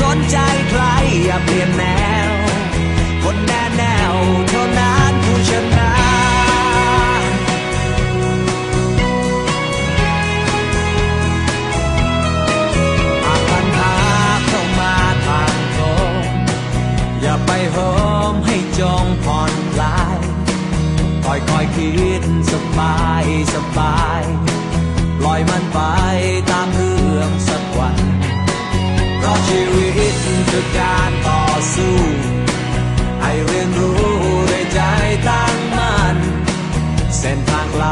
สนใจใครอย่าเปลี่ยนแนว คนแน่แนวเท่านั้นผู้ชนะหากปัญหาเข้ามาทางตรงอย่าไปโหมให้จงผ่อนคลายคอยคอยคิดสบายสบายปล่อยมันไปตามเรื่องสักวันเพราะชีวิต คือการต่อสู้ให้เรียนรู้ด้วยใจตั้งมั่นเส้นทางไกล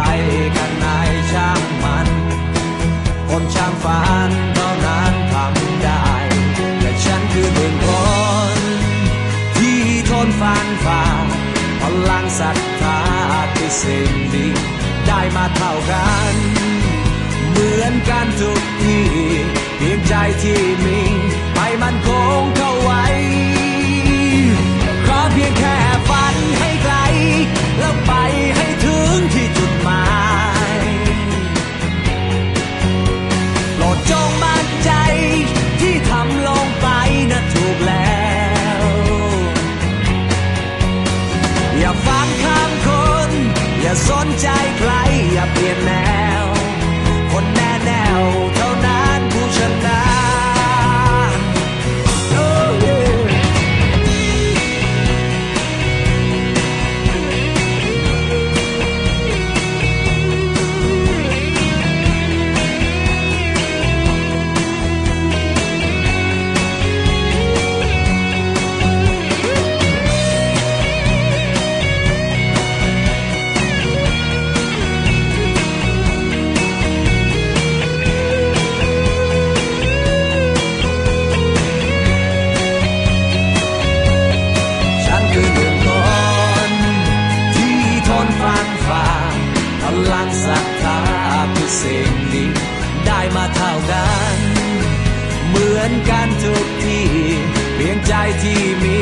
กันไหนช่างมันคนช่างฝันเท่านั้นทำได้แต่ฉันคือหนึ่งคนที่ทนฟันฝ่าพลังศรัทธาคือสิ่งดีได้มาเท่ากัน เหมือนกันทุกทีเพียงใจที่มี อย่าสนใจ มือนกันทุกทีเพียงใจที่มี